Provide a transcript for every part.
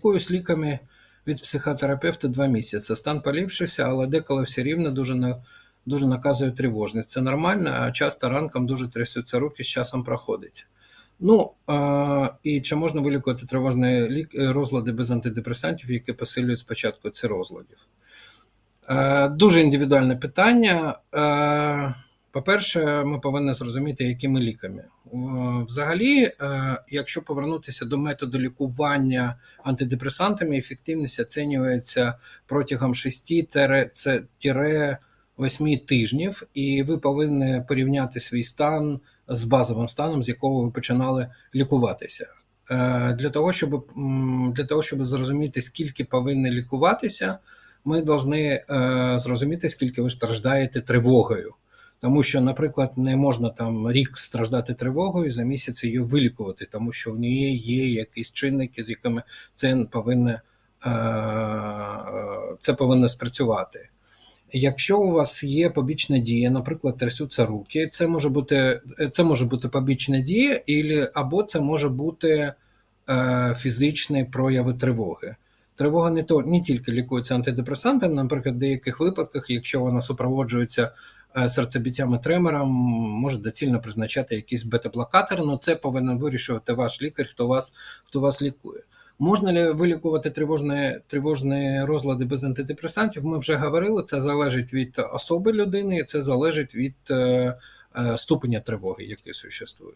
Лікуюсь ліками від психотерапевта два місяці. Стан поліпшився, але деколи все рівно дуже, на, дуже наказує тривожність. Це нормально, а часто ранком дуже трясуться руки, з часом проходить. Ну, е, і чи можна вилікувати тривожні е, розлади без антидепресантів, які посилюють спочатку ці розладів? Е, Дуже індивідуальне питання. Е, По-перше, ми повинні зрозуміти, якими ліками. Е, Взагалі, е, якщо повернутися до методу лікування антидепресантами, ефективність оцінюється протягом 6-8 тижнів, і ви повинні порівняти свій стан з базовим станом, з якого ви починали лікуватися. Е, Для того, щоб, для того, щоб зрозуміти, скільки повинні лікуватися, ми повинні зрозуміти, скільки ви страждаєте тривогою. Тому що, наприклад, не можна там рік страждати тривогою, за місяць її вилікувати, тому що в неї є якісь чинники, з якими це повинно, е, це повинно спрацювати. Якщо у вас є побічна дія, наприклад, трясуться руки, це може бути, це може бути побічна дія, або це може бути е, фізичні прояви тривоги. Тривога не, то, не тільки лікується антидепресантами, наприклад, в деяких випадках, якщо вона супроводжується е, серцебиттям і тремором, може доцільно призначати якийсь бета-блокатор, але це повинен вирішувати ваш лікар, хто вас, хто вас лікує. Можна ли вилікувати тривожні, тривожні розлади без антидепресантів? Ми вже говорили, це залежить від особи людини, і це залежить від е, е, ступеня тривоги, який существує.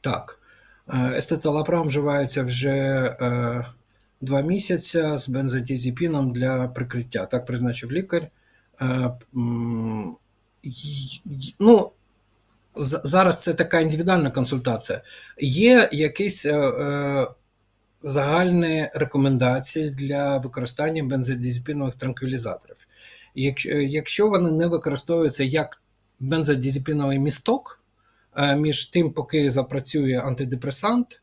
Так. Е, Естеталапрам вживається вже е, два місяці з бензодіазепіном для прикриття. Так призначив лікар. Е, ну, зараз це така індивідуальна консультація. Є якісь е, е, загальні рекомендації для використання бензодіазепінових транквілізаторів. Якщо, вони не використовуються як бензодіазепіновий місток між тим, поки запрацює антидепресант,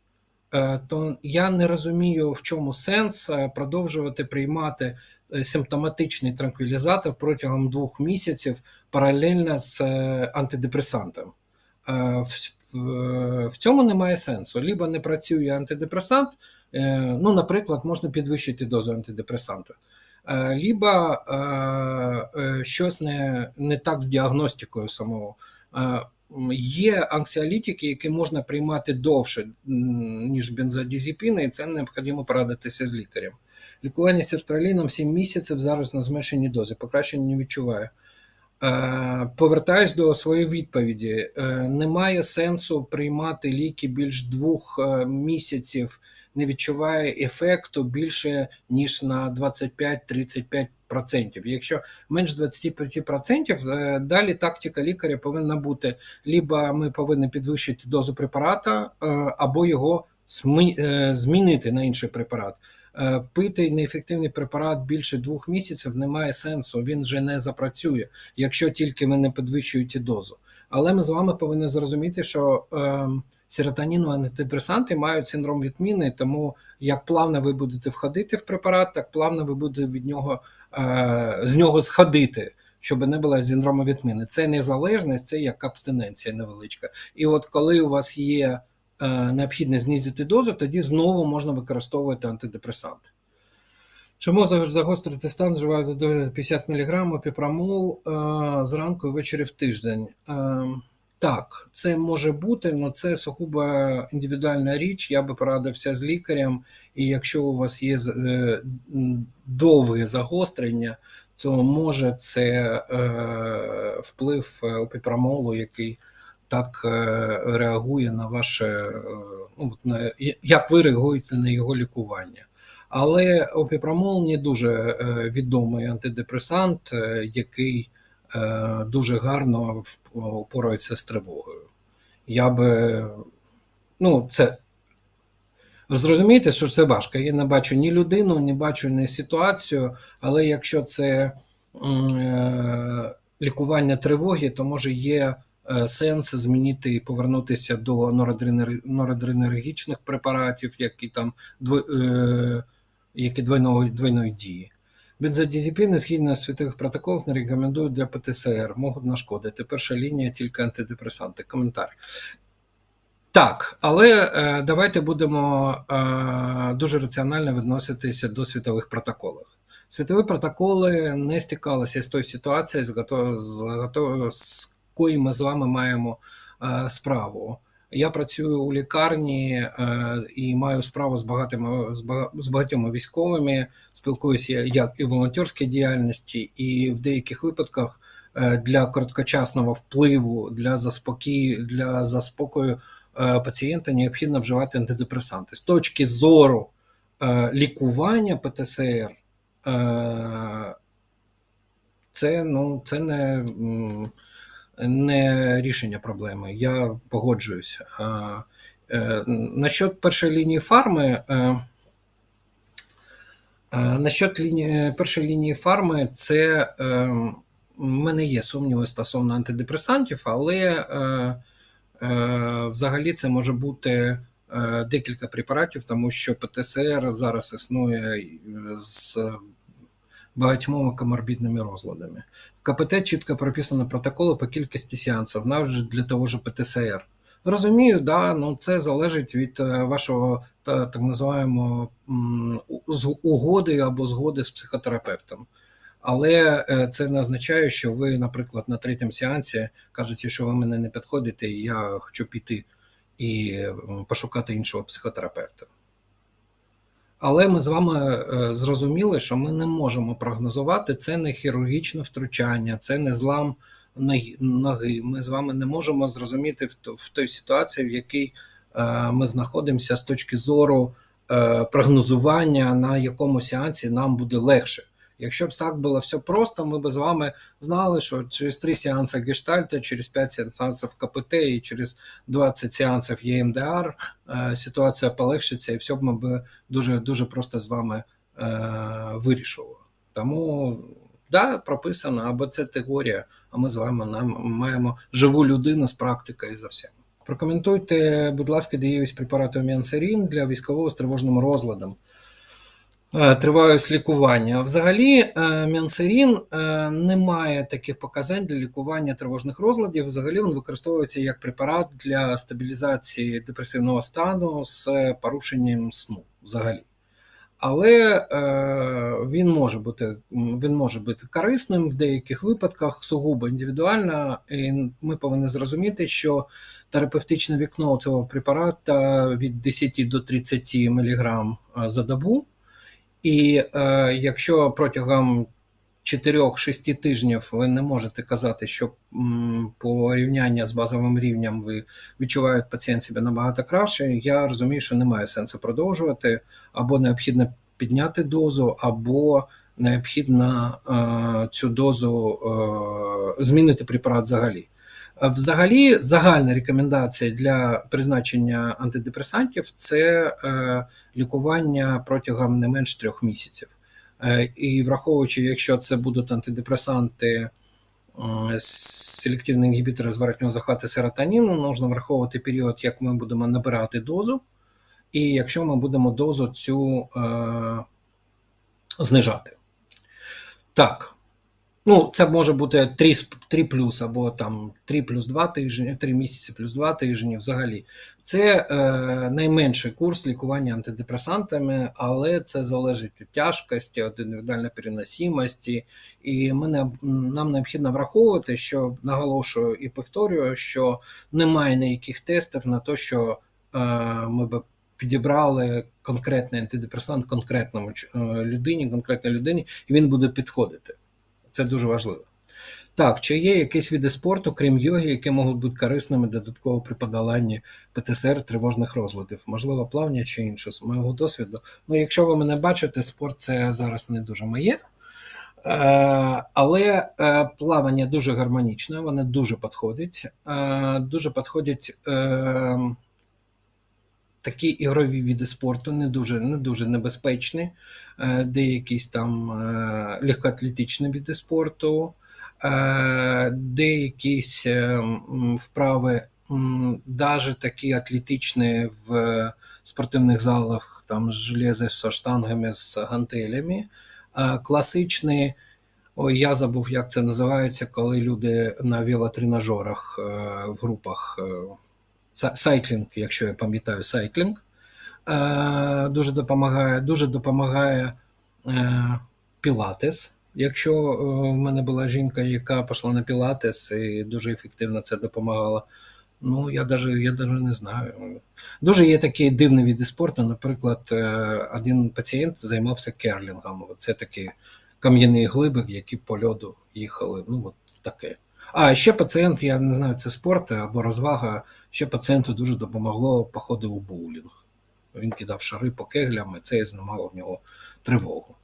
то я не розумію, в чому сенс е, продовжувати приймати е, симптоматичний транквілізатор протягом двох місяців паралельно з е, антидепресантом. Е, В, цьому немає сенсу. Либо не працює антидепресант, е, ну, наприклад, можна підвищити дозу антидепресанту. Е, Либо е, е, щось не, не так з діагностикою самого. Є анксіолітики, які можна приймати довше, ніж бензодізіпіни, і це необхідно порадитися з лікарем. Лікування сертраліном 7 місяців зараз на зменшеній дозі, покращення не відчуваю. Е, Повертаюсь до своєї відповіді. Е, Немає сенсу приймати ліки більш двох е, місяців, не відчуває ефекту більше ніж на 25-35%. Якщо менш 25%, е, далі тактика лікаря повинна бути: либо ми повинні підвищити дозу препарата, е, або його е, змінити на інший препарат. Пити неефективний препарат більше двох місяців немає сенсу, він вже не запрацює, якщо тільки ви не підвищуєте дозу. Але ми з вами повинні зрозуміти, що е, серотоніну антидепресанти мають синдром відміни, тому як плавно ви будете входити в препарат, так плавно ви будете від нього е, з нього сходити, щоб не було синдрому відміни. Це незалежність, це як абстиненція невеличка. І от коли у вас є е, необхідність знизити дозу, тоді знову можна використовувати антидепресант. Чому загострити стан вживають до 50 мг опіпрамол е, зранку і ввечері в тиждень? Е, так, це може бути, але це сугубо індивідуальна річ. Я би порадився з лікарем, і якщо у вас є е, довге загострення, то може це е, вплив е, опіпрамолу, який так е, реагує на ваше, е, ну, на, як ви реагуєте на його лікування. Але опіпрамол не дуже е, відомий антидепресант, е, який е, дуже гарно в- впорається з тривогою. Я би, ну, це. Зрозумієте, що це важко. Я не бачу ні людину, не бачу ні ситуацію, але якщо це е, лікування тривоги, то може є е, сенс змінити і повернутися до норадrenергічних препаратів, які там е, двойної, двойної дії. Бензодіазепіни, згідно світових протоколів, не рекомендують для ПТСР, можуть нашкодити. Перша лінія тільки антидепресанти. Коментар. Так, але е, давайте будемо е, дуже раціонально відноситися до світових протоколів. Світові протоколи не стикалися з тою ситуацією, з, з, ми з вами маємо е, справу. Я працюю у лікарні е, і маю справу з багатими з бага- з багатьома військовими. Спілкуюся як і в волонтерській діяльності, і в деяких випадках е, для короткочасного впливу, для заспокій, для заспокою е, пацієнта необхідно вживати антидепресанти. З точки зору лікування ПТСР, це, ну, це не, не рішення проблеми. Я погоджуюсь. Е, Насчет першої лінії фарми. е, е, Насчет лінії, першої лінії фарми, це в мене є сумніви стосовно антидепресантів, але взагалі це може бути декілька препаратів, тому що ПТСР зараз існує з багатьма коморбідними розладами. КПТ чітко прописано протоколи по кількості сеансів, навіть для того ж ПТСР. Розумію, да, ну це залежить від е, вашого так називаємо угоди або згоди з психотерапевтом. Але е, це не означає, що ви, наприклад, на третьому сеансі кажете, що ви мене не підходите, і я хочу піти і пошукати іншого психотерапевта. Але ми з вами е, зрозуміли, що ми не можемо прогнозувати. Це не хірургічне втручання, це не злам ноги-. Ми з вами не можемо зрозуміти в той ситуації, в якій е, ми знаходимося з точки зору е, прогнозування, на якому сеансі нам буде легше. Якщо б так було все просто, ми б з вами знали, що через три сеанси гештальта, через 5 сеансів КПТ і через 20 сеансів ЄМДР е, ситуація полегшиться, і все б ми б дуже дуже просто з вами е, вирішували. Тому да, прописано, або це теорія, а ми з вами нам маємо живу людину з практикою за всім. Прокоментуйте, будь ласка, дієвість препарату Міансерін для військового з тривожним розладом. Е, Тривалість лікування. Взагалі, е, Мянсерін е, не має таких показань для лікування тривожних розладів. Взагалі він використовується як препарат для стабілізації депресивного стану з порушенням сну. Взагалі. Але е, він може бути він може бути корисним в деяких випадках, сугубо індивідуально. І ми повинні зрозуміти, що терапевтичне вікно цього препарата від 10 до 30 мг за добу. І е, якщо протягом 4-6 тижнів ви не можете казати, що м, порівняння з базовим рівнем ви відчуваєте пацієнт себе набагато краще, я розумію, що немає сенсу продовжувати, або необхідно підняти дозу, або необхідно е, цю дозу е, змінити препарат взагалі. Е, Взагалі, загальна рекомендація для призначення антидепресантів це е, лікування протягом не менш трьох місяців. Е, І враховуючи, якщо це будуть антидепресанти, селективні інгібітори зворотнього захвату серотоніну, можна враховувати період, як ми будемо набирати дозу, і якщо ми будемо дозу цю е, знижати. Так. Ну, це може бути 3, 3 плюс, або там 3 плюс 2 тижні, 3 місяці плюс 2 тижні взагалі. Це е, найменший курс лікування антидепресантами, але це залежить від тяжкості, від індивідуальної переносимості. І ми не, нам необхідно враховувати, що наголошую і повторюю, що немає ніяких тестів на те, що е, ми б підібрали конкретний антидепресант конкретному е, людині, конкретній людині, і він буде підходити. Це дуже важливо. Так, чи є якісь види спорту, крім йоги, які можуть бути корисними додатково при подоланні ПТСР тривожних розладів? Можливо, плавання чи інше з моєго досвіду. Ну, якщо ви мене бачите, спорт це зараз не дуже моє. Е, але е, плавання дуже гармонічне, воно дуже підходить. Е, дуже підходять такі ігрові види спорту, не дуже, не дуже небезпечні, е, де якісь там е, легкоатлетичні види спорту, е, де якісь вправи, даже такі атлетичні в спортивних залах, там з железа, з штангами, з гантелями. Класичні, ой, я забув, як це називається, коли люди на велотренажерах в групах. Сайклінг, якщо я пам'ятаю, сайклінг е, дуже допомагає. Дуже допомагає е, пілатес. Якщо е, в мене була жінка, яка пішла на пілатес і дуже ефективно це допомагало. Ну, я даже, я даже не знаю. Дуже є такі дивні види спорту. Наприклад, один пацієнт займався керлінгом. Це такі кам'яні глиби, які по льоду їхали. Ну, от таке. А ще пацієнт, я не знаю, це спорт або розвага. Ще пацієнту дуже допомогло походи у боулінг. Він кидав шари по кеглям, і це знімало в нього тривогу.